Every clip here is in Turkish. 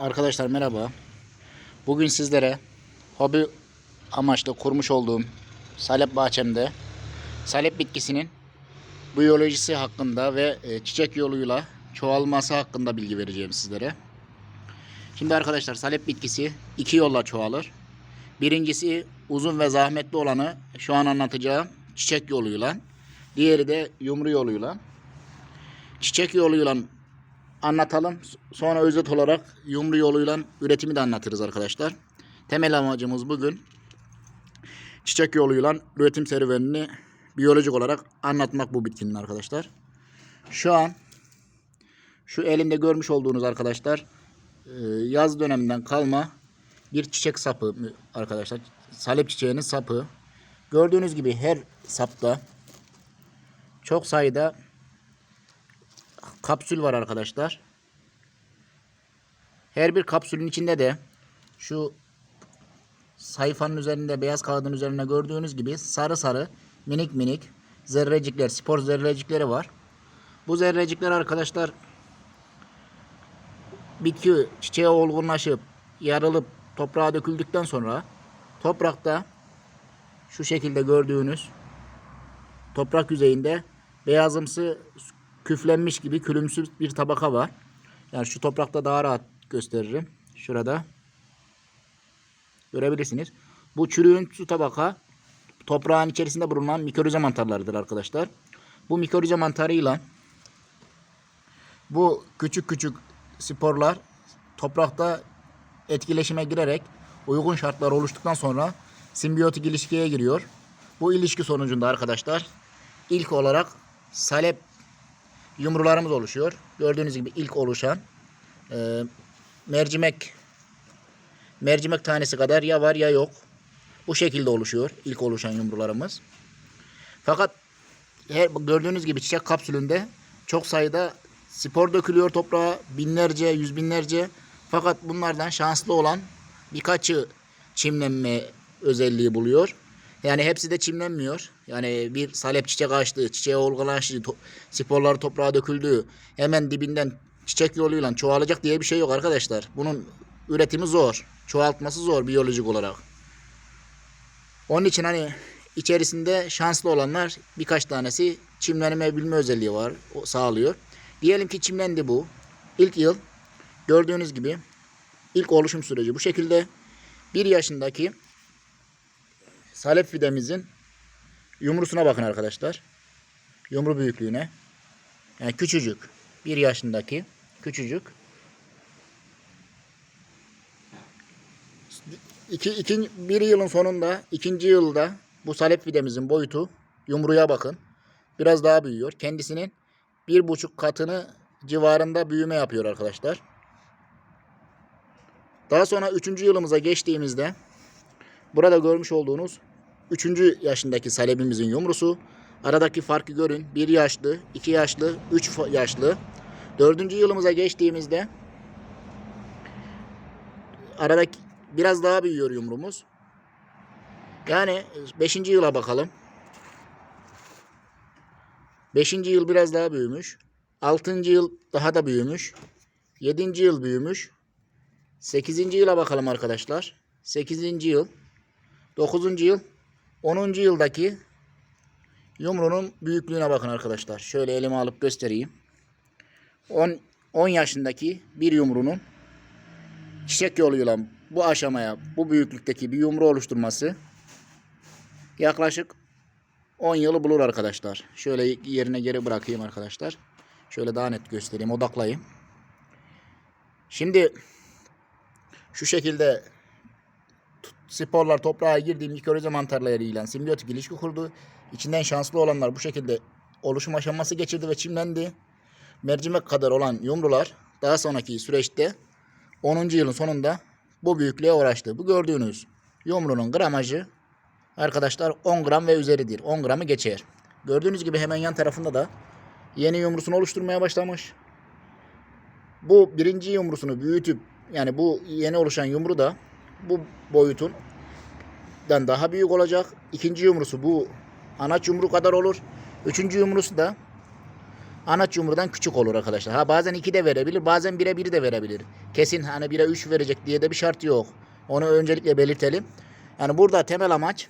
Arkadaşlar merhaba. Bugün sizlere hobi amaçlı kurmuş olduğum salep bahçemde salep bitkisinin biyolojisi hakkında ve e, çiçek yoluyla çoğalması hakkında bilgi vereceğim sizlere. Şimdi arkadaşlar salep bitkisi iki yolla çoğalır. Birincisi uzun ve zahmetli olanı şu an anlatacağım çiçek yoluyla. Diğeri de yumru yoluyla. Çiçek yoluyla anlatalım. Sonra özet olarak yumru yoluyla üretimi de anlatırız arkadaşlar. Temel amacımız bugün çiçek yoluyla üretim serüvenini biyolojik olarak anlatmak bu bitkinin arkadaşlar. Şu an şu elimde görmüş olduğunuz arkadaşlar e, yaz döneminden kalma bir çiçek sapı arkadaşlar. Salep çiçeğinin sapı. Gördüğünüz gibi her sapta çok sayıda kapsül var arkadaşlar. Her bir kapsülün içinde de şu sayfanın üzerinde beyaz kağıdın üzerinde gördüğünüz gibi sarı sarı minik minik zerrecikler, spor zerrecikleri var. Bu zerrecikler arkadaşlar bitki çiçeğe olgunlaşıp yarılıp toprağa döküldükten sonra toprakta şu şekilde gördüğünüz toprak yüzeyinde beyazımsı küflenmiş gibi külümsü bir tabaka var. Yani şu toprakta daha rahat gösteririm. Şurada. Görebilirsiniz. Bu çürüğün su tabaka toprağın içerisinde bulunan mikorize mantarlarıdır arkadaşlar. Bu mikorize mantarıyla bu küçük küçük sporlar toprakta etkileşime girerek uygun şartlar oluştuktan sonra simbiyotik ilişkiye giriyor. Bu ilişki sonucunda arkadaşlar ilk olarak salep yumrularımız oluşuyor. Gördüğünüz gibi ilk oluşan e, mercimek mercimek tanesi kadar ya var ya yok. Bu şekilde oluşuyor ilk oluşan yumrularımız. Fakat her, gördüğünüz gibi çiçek kapsülünde çok sayıda spor dökülüyor toprağa binlerce yüz binlerce. Fakat bunlardan şanslı olan birkaçı çimlenme özelliği buluyor. Yani hepsi de çimlenmiyor. Yani bir salep çiçek açtı, çiçeğe olgunlaştı, to- sporları toprağa döküldü. Hemen dibinden çiçek yoluyla çoğalacak diye bir şey yok arkadaşlar. Bunun üretimi zor. Çoğaltması zor biyolojik olarak. Onun için hani içerisinde şanslı olanlar birkaç tanesi çimlenme bilme özelliği var. O sağlıyor. Diyelim ki çimlendi bu. İlk yıl gördüğünüz gibi ilk oluşum süreci bu şekilde. Bir yaşındaki salep fidemizin yumrusuna bakın arkadaşlar. Yumru büyüklüğüne. Yani küçücük. Bir yaşındaki küçücük. İki, iki, bir yılın sonunda ikinci yılda bu salep fidemizin boyutu yumruya bakın. Biraz daha büyüyor. Kendisinin bir buçuk katını civarında büyüme yapıyor arkadaşlar. Daha sonra üçüncü yılımıza geçtiğimizde burada görmüş olduğunuz üçüncü yaşındaki salebimizin yumrusu. Aradaki farkı görün. Bir yaşlı, iki yaşlı, üç yaşlı. Dördüncü yılımıza geçtiğimizde aradaki biraz daha büyüyor yumrumuz. Yani beşinci yıla bakalım. Beşinci yıl biraz daha büyümüş. Altıncı yıl daha da büyümüş. Yedinci yıl büyümüş. Sekizinci yıla bakalım arkadaşlar. Sekizinci yıl. Dokuzuncu yıl. Onuncu yıldaki yumrunun büyüklüğüne bakın arkadaşlar. Şöyle elime alıp göstereyim. 10 10 yaşındaki bir yumrunun çiçek yoluyla bu aşamaya, bu büyüklükteki bir yumru oluşturması yaklaşık 10 yılı bulur arkadaşlar. Şöyle yerine geri bırakayım arkadaşlar. Şöyle daha net göstereyim, odaklayayım. Şimdi şu şekilde sporlar toprağa girdiği mikroze mantarlarıyla simbiyotik ilişki kurdu. İçinden şanslı olanlar bu şekilde oluşum aşaması geçirdi ve çimlendi. Mercimek kadar olan yumrular daha sonraki süreçte 10. yılın sonunda bu büyüklüğe ulaştı. Bu gördüğünüz yumrunun gramajı arkadaşlar 10 gram ve üzeridir. 10 gramı geçer. Gördüğünüz gibi hemen yan tarafında da yeni yumrusunu oluşturmaya başlamış. Bu birinci yumrusunu büyütüp yani bu yeni oluşan yumru da bu boyutun dan daha büyük olacak. İkinci yumrusu bu anaç yumru kadar olur. Üçüncü yumrusu da anaç yumrudan küçük olur arkadaşlar. Ha bazen 2 de verebilir, bazen 1'e 1 de verebilir. Kesin hani 1'e 3 verecek diye de bir şart yok. Onu öncelikle belirtelim. Yani burada temel amaç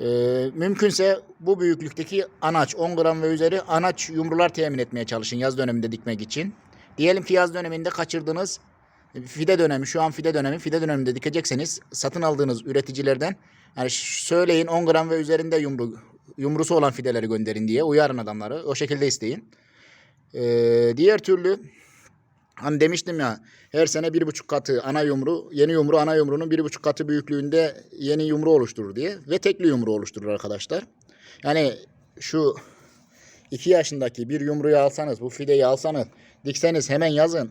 e, mümkünse bu büyüklükteki anaç 10 gram ve üzeri anaç yumrular temin etmeye çalışın yaz döneminde dikmek için. Diyelim ki yaz döneminde kaçırdığınız fide dönemi şu an fide dönemi fide döneminde dikecekseniz satın aldığınız üreticilerden yani söyleyin 10 gram ve üzerinde yumru yumrusu olan fideleri gönderin diye uyarın adamları. O şekilde isteyin. Ee, diğer türlü hani demiştim ya her sene bir buçuk katı ana yumru yeni yumru ana yumrunun bir buçuk katı büyüklüğünde yeni yumru oluşturur diye ve tekli yumru oluşturur arkadaşlar. Yani şu 2 yaşındaki bir yumruyu alsanız bu fideyi alsanız dikseniz hemen yazın.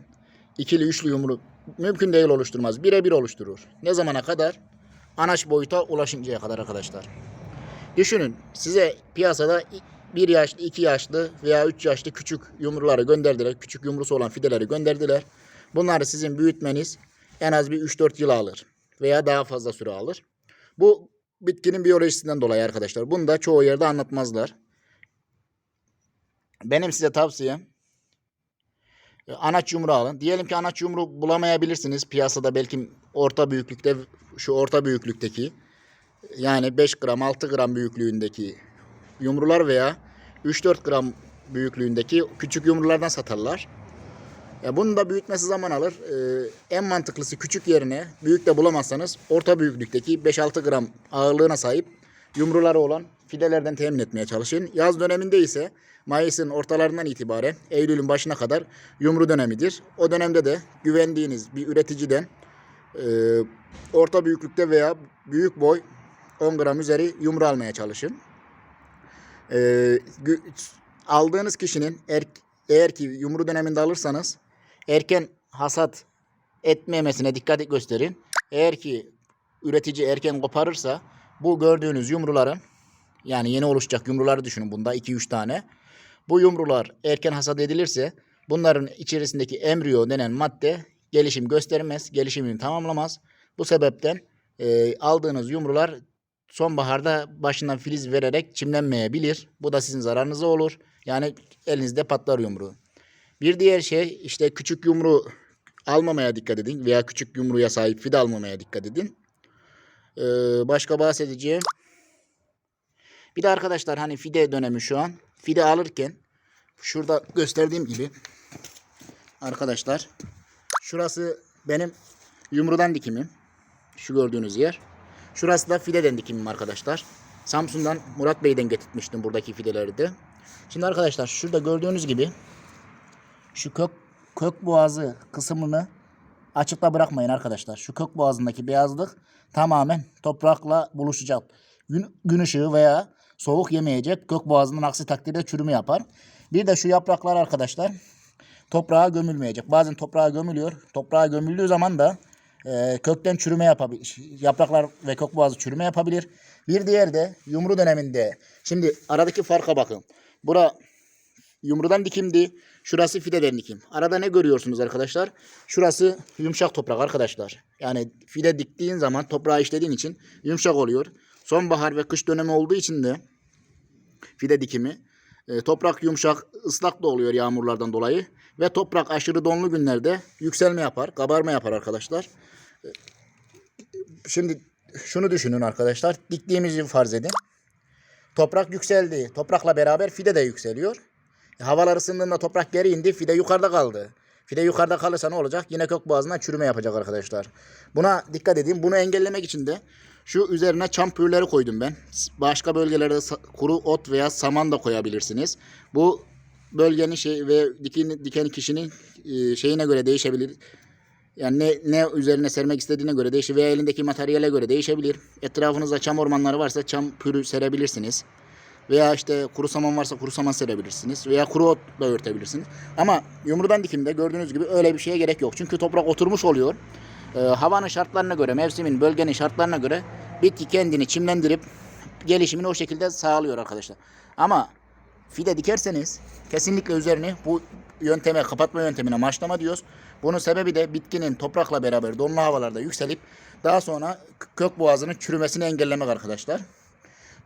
İkili üçlü yumru mümkün değil oluşturmaz. Birebir oluşturur. Ne zamana kadar? Anaç boyuta ulaşıncaya kadar arkadaşlar. Düşünün size piyasada bir yaşlı, iki yaşlı veya üç yaşlı küçük yumruları gönderdiler. Küçük yumrusu olan fideleri gönderdiler. Bunları sizin büyütmeniz en az bir 3-4 yıl alır. Veya daha fazla süre alır. Bu bitkinin biyolojisinden dolayı arkadaşlar. Bunu da çoğu yerde anlatmazlar. Benim size tavsiyem anaç yumru alın. Diyelim ki anaç yumru bulamayabilirsiniz. Piyasada belki orta büyüklükte şu orta büyüklükteki yani 5 gram 6 gram büyüklüğündeki yumrular veya 3-4 gram büyüklüğündeki küçük yumrulardan satarlar. Ya bunun da büyütmesi zaman alır. Ee, en mantıklısı küçük yerine büyük de bulamazsanız orta büyüklükteki 5-6 gram ağırlığına sahip yumruları olan fidelerden temin etmeye çalışın. Yaz döneminde ise Mayıs'ın ortalarından itibaren Eylül'ün başına kadar yumru dönemidir. O dönemde de güvendiğiniz bir üreticiden e, orta büyüklükte veya büyük boy 10 gram üzeri yumru almaya çalışın. E, aldığınız kişinin er, eğer ki yumru döneminde alırsanız erken hasat etmemesine dikkat gösterin. Eğer ki üretici erken koparırsa bu gördüğünüz yumruların yani yeni oluşacak yumruları düşünün bunda 2-3 tane. Bu yumrular erken hasat edilirse bunların içerisindeki embriyo denen madde gelişim göstermez, gelişimini tamamlamaz. Bu sebepten e, aldığınız yumrular sonbaharda başından filiz vererek çimlenmeyebilir. Bu da sizin zararınıza olur. Yani elinizde patlar yumru. Bir diğer şey işte küçük yumru almamaya dikkat edin veya küçük yumruya sahip fide almamaya dikkat edin. Ee, başka bahsedeceğim. Bir de arkadaşlar hani fide dönemi şu an. Fide alırken şurada gösterdiğim gibi arkadaşlar şurası benim yumrudan dikimim. Şu gördüğünüz yer. Şurası da fideden dikimim arkadaşlar. Samsun'dan Murat Bey'den getirtmiştim buradaki fideleri de. Şimdi arkadaşlar şurada gördüğünüz gibi şu kök kök boğazı kısmını açıkta bırakmayın arkadaşlar. Şu kök boğazındaki beyazlık tamamen toprakla buluşacak. Gün, gün ışığı veya soğuk yemeyecek. Kök boğazının aksi takdirde çürümü yapar. Bir de şu yapraklar arkadaşlar toprağa gömülmeyecek. Bazen toprağa gömülüyor. Toprağa gömüldüğü zaman da e, kökten çürüme yapabilir. Yapraklar ve kök boğazı çürüme yapabilir. Bir diğer de yumru döneminde. Şimdi aradaki farka bakın. Bura yumrudan dikimdi. Şurası fideden dikim. Arada ne görüyorsunuz arkadaşlar? Şurası yumuşak toprak arkadaşlar. Yani fide diktiğin zaman toprağı işlediğin için yumuşak oluyor. Sonbahar ve kış dönemi olduğu için de fide dikimi. e, toprak yumuşak, ıslak da oluyor yağmurlardan dolayı. Ve toprak aşırı donlu günlerde yükselme yapar, kabarma yapar arkadaşlar. E, Şimdi şunu düşünün arkadaşlar. Diktiğimizi farz edin. Toprak yükseldi. Toprakla beraber fide de yükseliyor. E, Havalar ısındığında toprak geri indi. Fide yukarıda kaldı. Fide yukarıda kalırsa ne olacak? Yine kök boğazından çürüme yapacak arkadaşlar. Buna dikkat edin. Bunu engellemek için de şu üzerine çam pürleri koydum ben. Başka bölgelerde kuru ot veya saman da koyabilirsiniz. Bu bölgenin şey ve diken, diken kişinin e, şeyine göre değişebilir. Yani ne, ne üzerine sermek istediğine göre değişir veya elindeki materyale göre değişebilir. Etrafınızda çam ormanları varsa çam pürü serebilirsiniz. Veya işte kuru saman varsa kuru saman serebilirsiniz. Veya kuru otla örtebilirsiniz. Ama yumrudan dikimde gördüğünüz gibi öyle bir şeye gerek yok. Çünkü toprak oturmuş oluyor. Ee, havanın şartlarına göre, mevsimin, bölgenin şartlarına göre bitki kendini çimlendirip gelişimini o şekilde sağlıyor arkadaşlar. Ama fide dikerseniz kesinlikle üzerini bu yönteme, kapatma yöntemine maçlama diyoruz. Bunun sebebi de bitkinin toprakla beraber donlu havalarda yükselip daha sonra kök boğazının çürümesini engellemek arkadaşlar.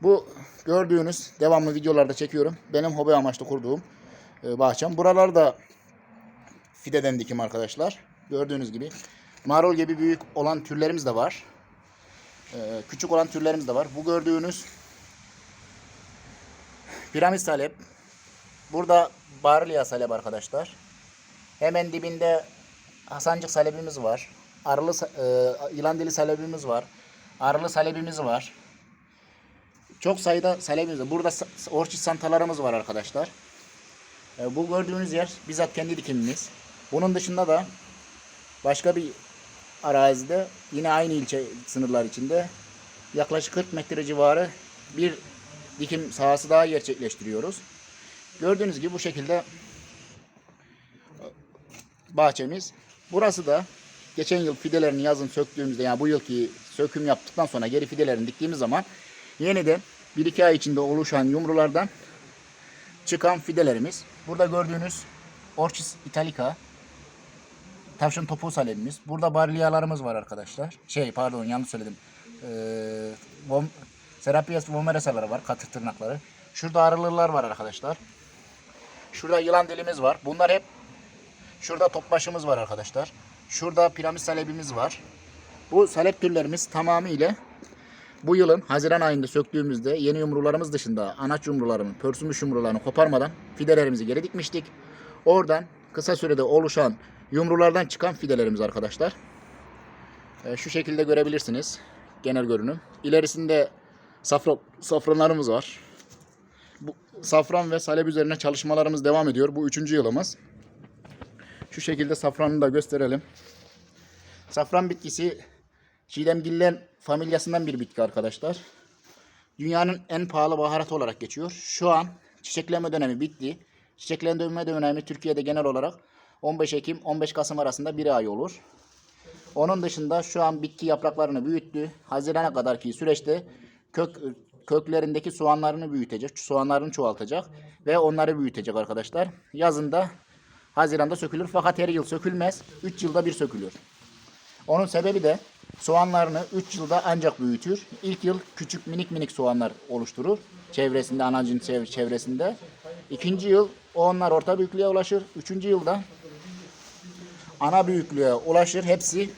Bu gördüğünüz devamlı videolarda çekiyorum. Benim hobi amaçlı kurduğum e, bahçem. Buralarda fideden dikim arkadaşlar. Gördüğünüz gibi. Marul gibi büyük olan türlerimiz de var. E, küçük olan türlerimiz de var. Bu gördüğünüz piramit salep. Burada barlya salep arkadaşlar. Hemen dibinde Hasancık salebimiz var. Arılı e, yılan dili salebimiz var. Arılı salebimiz var. Çok sayıda salebimiz var. Burada orçid santalarımız var arkadaşlar. E, bu gördüğünüz yer bizzat kendi dikimimiz. Bunun dışında da başka bir arazide yine aynı ilçe sınırlar içinde yaklaşık 40 metre civarı bir dikim sahası daha gerçekleştiriyoruz. Gördüğünüz gibi bu şekilde bahçemiz. Burası da geçen yıl fidelerini yazın söktüğümüzde yani bu yılki söküm yaptıktan sonra geri fidelerini diktiğimiz zaman yeniden 1-2 ay içinde oluşan yumrulardan çıkan fidelerimiz. Burada gördüğünüz Orchis italica tavşan topuğu salemimiz. Burada barliyalarımız var arkadaşlar. Şey pardon yanlış söyledim. Ee, vom, Serapias vomeresaları var katır tırnakları. Şurada arılılar var arkadaşlar. Şurada yılan dilimiz var. Bunlar hep Şurada topbaşımız var arkadaşlar. Şurada piramit salebimiz var. Bu salep türlerimiz tamamıyla bu yılın Haziran ayında söktüğümüzde yeni yumrularımız dışında anaç yumrularını, pörsümüş yumrularını koparmadan fidelerimizi geri dikmiştik. Oradan kısa sürede oluşan yumrulardan çıkan fidelerimiz arkadaşlar. Ee, şu şekilde görebilirsiniz genel görünüm. İlerisinde safra, safranlarımız var. Bu safran ve salep üzerine çalışmalarımız devam ediyor. Bu üçüncü yılımız. Şu şekilde safranı da gösterelim. Safran bitkisi çiğdemgiller familyasından bir bitki arkadaşlar. Dünyanın en pahalı baharatı olarak geçiyor. Şu an çiçeklenme dönemi bitti. Çiçeklenme dönemi Türkiye'de genel olarak 15 Ekim 15 Kasım arasında bir ay olur. Onun dışında şu an bitki yapraklarını büyüttü. Hazirana kadarki süreçte kök köklerindeki soğanlarını büyütecek. Soğanlarını çoğaltacak ve onları büyütecek arkadaşlar. Yazında Haziran'da sökülür fakat her yıl sökülmez. 3 yılda bir sökülür. Onun sebebi de soğanlarını 3 yılda ancak büyütür. İlk yıl küçük minik minik soğanlar oluşturur. Çevresinde, anancın çev- çevresinde. İkinci yıl onlar orta büyüklüğe ulaşır. Üçüncü yılda ana büyüklüğe ulaşır. Hepsi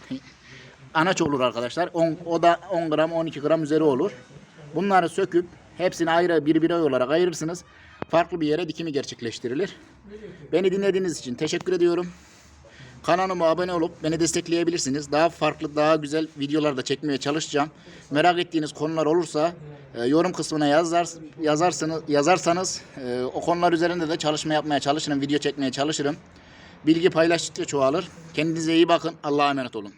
anaç olur arkadaşlar. On- o da 10 gram 12 gram üzeri olur. Bunları söküp hepsini ayrı bir birey olarak ayırırsınız. Farklı bir yere dikimi gerçekleştirilir. Beni dinlediğiniz için teşekkür ediyorum. Kanalıma abone olup beni destekleyebilirsiniz. Daha farklı, daha güzel videolar da çekmeye çalışacağım. Merak ettiğiniz konular olursa e, yorum kısmına yazar, yazarsınız, yazarsanız e, o konular üzerinde de çalışma yapmaya çalışırım, video çekmeye çalışırım. Bilgi paylaştıkça çoğalır. Kendinize iyi bakın. Allah'a emanet olun.